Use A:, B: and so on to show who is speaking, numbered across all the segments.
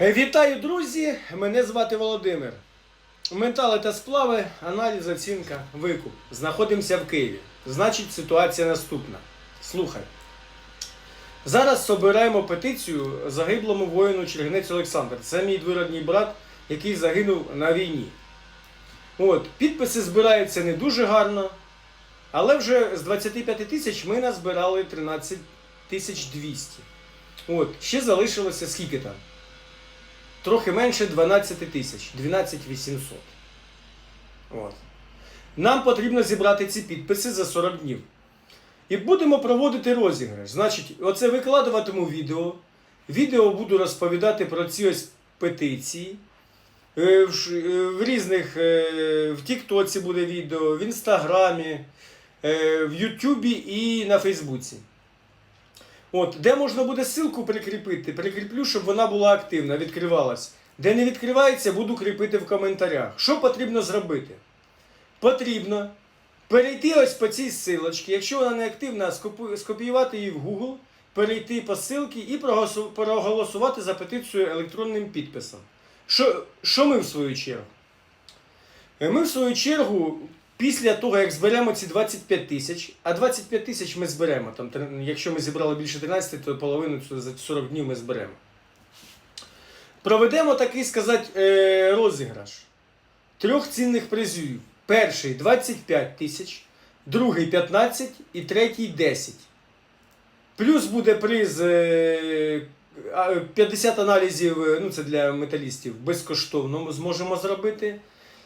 A: Е, Вітаю, друзі! Мене звати Володимир. Метали та сплави, аналіз, оцінка, викуп. Знаходимося в Києві. Значить, ситуація наступна. Слухай. Зараз собираємо петицію загиблому воїну Чергинець Олександр. Це мій двоюродний брат, який загинув на війні. От, підписи збираються не дуже гарно, але вже з 25 тисяч ми назбирали 13 тисяч 200. От, ще залишилося скільки там? Трохи менше 12 тисяч, 12 800. От. Нам потрібно зібрати ці підписи за 40 днів. І будемо проводити розіграш. Значить, оце викладуватиму відео. Відео буду розповідати про ці ось петиції. Е, В, е, в різних е, в Тіктоці буде відео, в Інстаграмі, в Ютубі і на Фейсбуці. От, де можна буде ссылку прикріпити, прикріплю, щоб вона була активна, відкривалась. Де не відкривається, буду кріпити в коментарях. Що потрібно зробити? Потрібно перейти ось по цій ссилочці, якщо вона не активна, скопіювати її в Google, перейти по ссилці і проголосувати за петицію електронним підписом. Що, що ми в свою чергу? Ми в свою чергу, після того, як зберемо ці 25 тисяч, а 25 тисяч ми зберемо, там, якщо ми зібрали більше 13, то половину за 40 днів ми зберемо. Проведемо такий сказати, е, розіграш трьох цінних призів. Перший 25 тисяч, другий 15 і третій 10. Плюс буде приз е, 50 аналізів, е, ну це для металістів, безкоштовно ми зможемо зробити.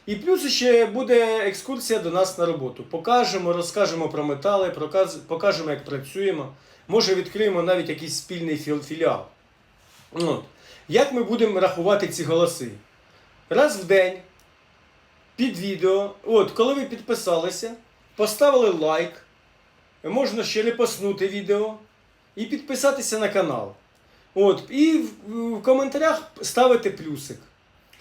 A: І плюс ще буде екскурсія до нас на роботу. Покажемо, розкажемо про метали, покажемо, як працюємо. Може, відкриємо навіть якийсь спільний філіал. От. Як ми будемо рахувати ці голоси? Раз в день під відео, от, коли ви підписалися, поставили лайк, можна ще репостнути відео і підписатися на канал. От, і в, в коментарях ставити плюсик.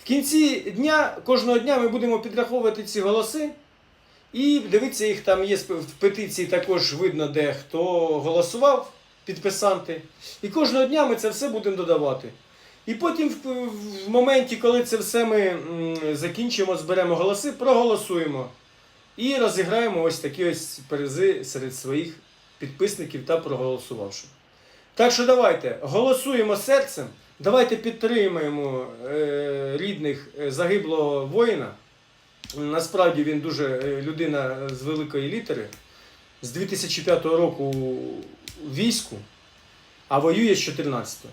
A: Кінці дня, кожного дня ми будемо підраховувати ці голоси. І дивіться, їх там є в петиції також видно, де хто голосував, підписанти. І кожного дня ми це все будемо додавати. І потім, в, моменті, коли це все ми закінчимо, зберемо голоси, проголосуємо. І розіграємо ось такі ось призи серед своїх підписників та проголосувавших. Так що давайте голосуємо серцем, давайте підтримаємо е, рідних е, загиблого воїна. Насправді він дуже е, людина з великої літери. З 2005 року війську, а воює з 14-го.